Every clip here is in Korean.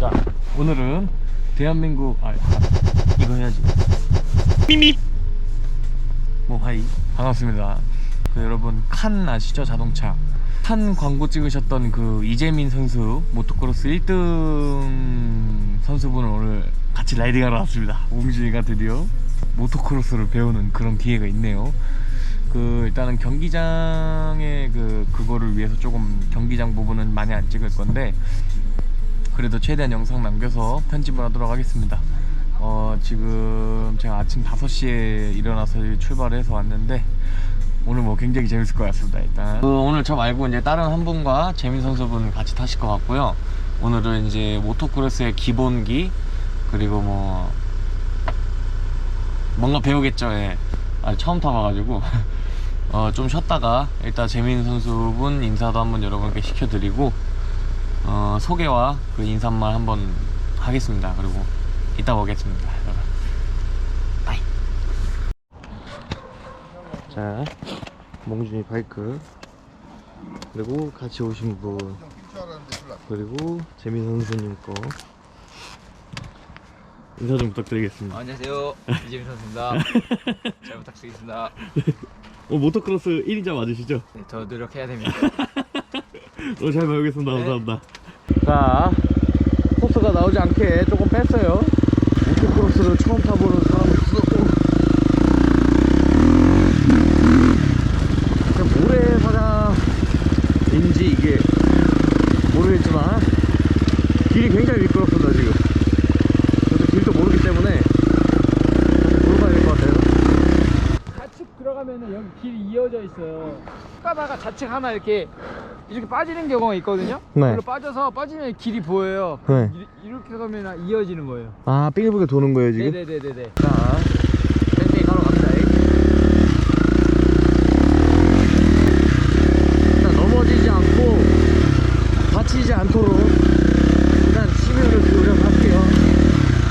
자, 오늘은 대한민국 아 이거 해야지. 미미. 뭐 하이 반갑습니다. 그 여러분 칸 아시죠 자동차? 칸 광고 찍으셨던 그 이재민 선수 모토크로스 1등 선수분을 오늘 같이 라이딩하러 왔습니다. 웅진이가 드디어 모토크로스를 배우는 그런 기회가 있네요. 그 일단은 경기장의 그 그거를 위해서 조금 경기장 부분은 많이 안 찍을 건데 그래도 최대한 영상 남겨서 편집을 하도록 하겠습니다. 어, 지금 제가 아침 5시에 일어나서 출발해서 왔는데 오늘 뭐 굉장히 재밌을 것 같습니다. 일단 그 오늘 저 말고 이제 다른 한 분과 재민 선수분 같이 타실 것 같고요. 오늘은 이제 모토크로스의 기본기 그리고 뭐 뭔가 배우겠죠. 예. 아, 처음 타봐가지고 어, 좀 쉬었다가 일단 재민 선수분 인사도 한번 여러분께 시켜드리고 어, 소개와 그 인사말 한번 하겠습니다. 그리고 이따 오겠습니다. 여러분. 바이. 자, 몽준이 바이크 그리고 같이 오신 분 그리고 재민 선수님 거 인사 좀 부탁드리겠습니다. 안녕하세요 이재민 선수입니다 잘 부탁드리겠습니다 어, 모토크로스 1인자 맞으시죠? 네, 더 노력해야 됩니다 어, 잘 배우겠습니다. 네. 감사합니다. 자, 코스가 나오지 않게 조금 뺐어요. 모토크로스를 처음 타보는 사람으로서 그냥 모래바닥인지 이게 모르겠지만 길이 굉장히 미끄럽습니다 지금. 저도 길도 모르기 때문에 물어봐야 될 것 같아요. 좌측 들어가면 은 여기 길이 이어져 있어요. 가다가 좌측 하나 이렇게 이렇게 빠지는 경우가 있거든요. 네. 그걸로 빠져서 빠지면 길이 보여요. 네. 이- 이렇게 가면 이어지는 거예요. 아, 빙글빙글 도는 거예요 지금? 네네네네네. 자, 뺑뺑이 가러 갑니다. 일단 넘어지지 않고 다치지 않도록 일단 심혈을 기울여서 할게요.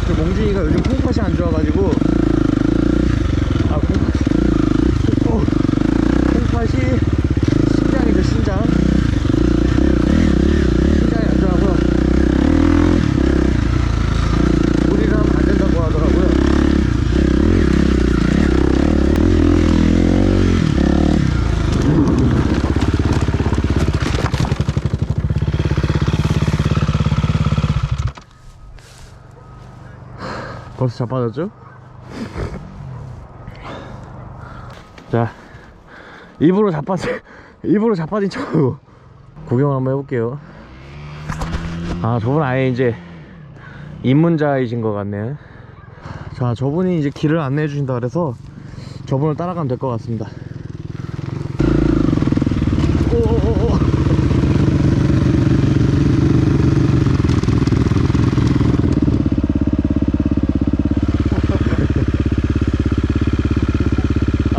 그 몽준이가 요즘 콩팥이 안 좋아가지고 아 콩팥 어, 콩팥이 신장이죠 신장 신장이 안 좋아서 무리를 하면 안 된다고 하더라고요. 벌써 자빠졌죠? 자, 입으로 자빠진, 입으로 자빠진 척하고 구경을 한번 해볼게요. 아, 저분 아예 이제 입문자이신 것 같네. 자, 저분이 이제 길을 안내해 주신다 그래서 저분을 따라가면 될 것 같습니다. 오오오오.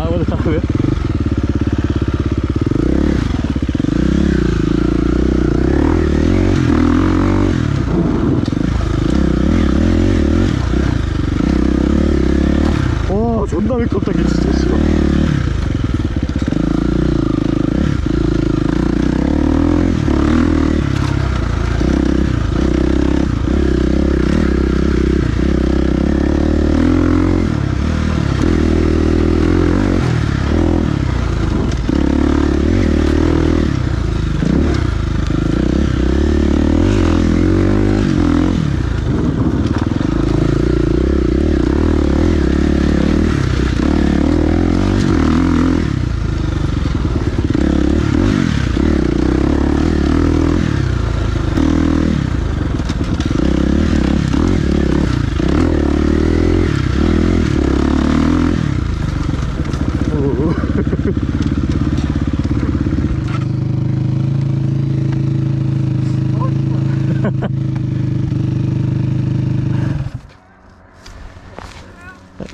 아, 오늘 따라가요? 와, 존나 미끄럽다, 게 진짜 싫어.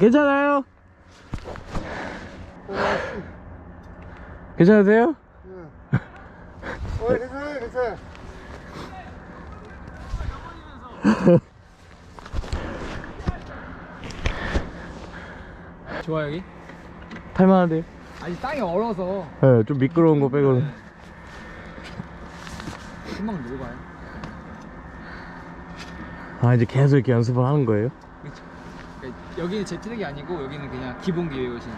괜찮아요? 괜찮으세요? 어, 괜찮아요, 괜찮아요. 좋아 여기? 탈만한데요? 아니 땅이 얼어서 네, 좀 미끄러운 거 빼고는 금방 내려가요. 아 이제 계속 이렇게 연습을 하는 거예요? 여기는 제 트랙이 아니고 여기는 그냥 기본 계획이시는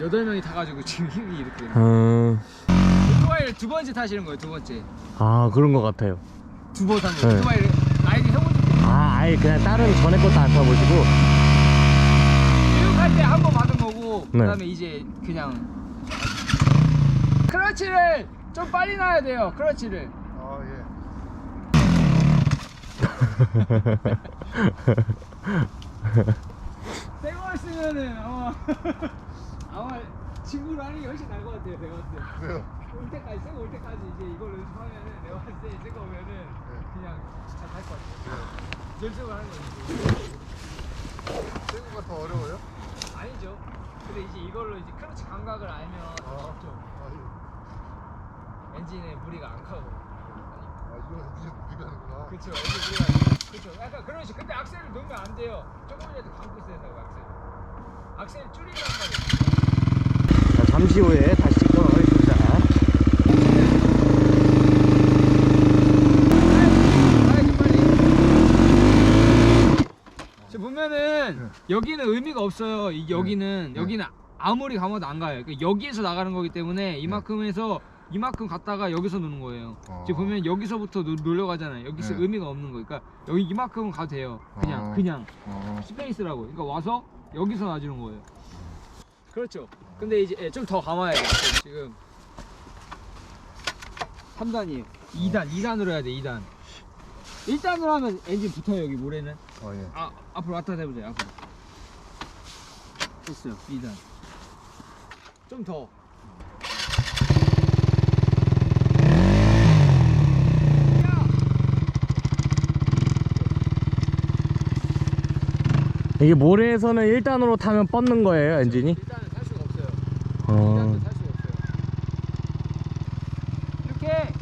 여덟 명이 타가지고 지금 힘이 이렇게 되는 거예요. 음... 오토바이를 두 번째 타시는 거예요 두 번째 아 그런 거 같아요 두 번 타는 네. 거 오토바이를 라이딩 해본 적 없어요 아 아예 그냥 다른 전에 것도 안 타보시고 교육할 때 한 번 받은 거고 네. 그다음에 이제 그냥 크러치를 좀 빨리 놔야 돼요 크러치를 아, 예. 새거 쓰면은 아마 아마 친구를 하는 게 훨씬 나을 것 같아요 내가 봤을 때. 왜요? 올 때까지 새거 올 때까지 이제 이걸 연습하면은 내가 봤을 때 새거 오면은 그냥 진짜 갈것 같아요. 연습을 하는 거지. 새우가 더 어려워요? 아니죠. 근데 이제 이걸로 이제 크러치 감각을 알면 아, 쉽죠. 아, 예. 엔진에 무리가 안 가고. 아, 이거 이제 네가 하는구나. 그쵸 엔진 무리가 그쵸. 약간 그런 식 근데 악셀을 놓으면 안 돼요. 조금이라도 감고 있어야 된다고 악셀 악셀 줄이란 말이에요 자, 잠시 후에 다시 찍도록 하겠습니다. 지금 보면은 여기는 의미가 없어요. 이 여기는 네. 여기는 아무리 감아도 안 가요. 그러니까 여기에서 나가는 거기 때문에 이만큼에서 이만큼 갔다가 여기서 노는 거예요. 어. 지금 보면 여기서부터 노, 놀려가잖아요. 여기서 네. 의미가 없는 거 그러니까 여기 이만큼은 가도 돼요. 그냥 어. 그냥 어. 스페이스라고. 그러니까 와서 여기서 놔주는 거예요. 그렇죠. 근데 이제 좀 더 감아야 돼요. 지금 3단이에요. 2단 2단으로 해야 돼 2단. 1단으로 하면 엔진 붙어요 여기 모래는. 어, 예. 아 앞으로 왔다 해보세요 앞으로. 됐어요 2단. 좀 더 이게 모래에서는 1단으로 타면 뻗는 거예요 엔진이? 1단은 탈 수가 없어요. 어... 2단도 탈 수가 없어요. 이렇게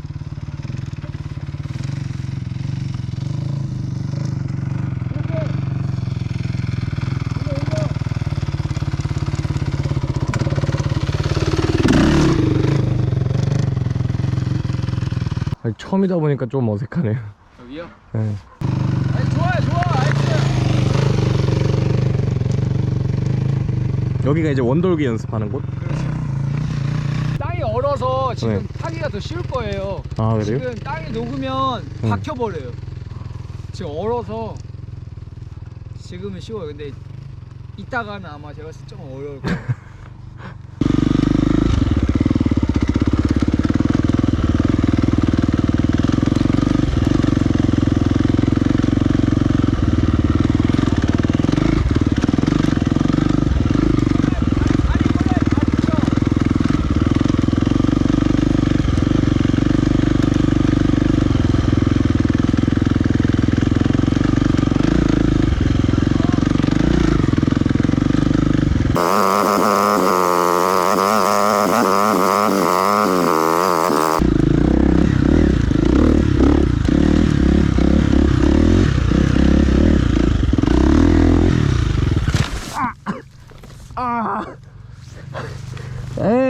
이렇게 이거 이거 아니, 처음이다 보니까 좀 어색하네요. 여기요? 네. 아니 좋아요 좋아 나이스 여기가 이제 원돌기 연습하는 곳? 땅이 얼어서 지금 네. 타기가 더 쉬울 거예요 아 그래요? 지금 땅이 녹으면 응. 박혀버려요 지금 얼어서 지금은 쉬워요 근데 이따가는 아마 제가 봤을 때 어려울 거예요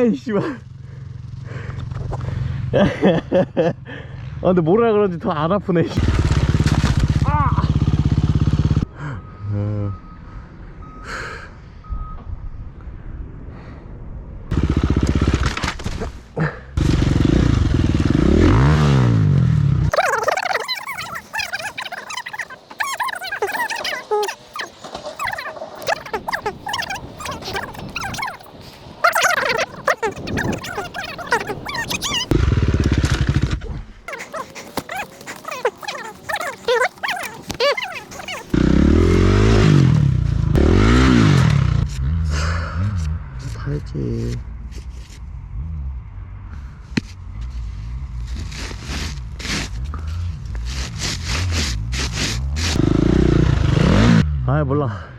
에이 씨발. 아 근데 뭐라 그런지 더 안 아프네 씨. 아! 어. 타야지 아 몰라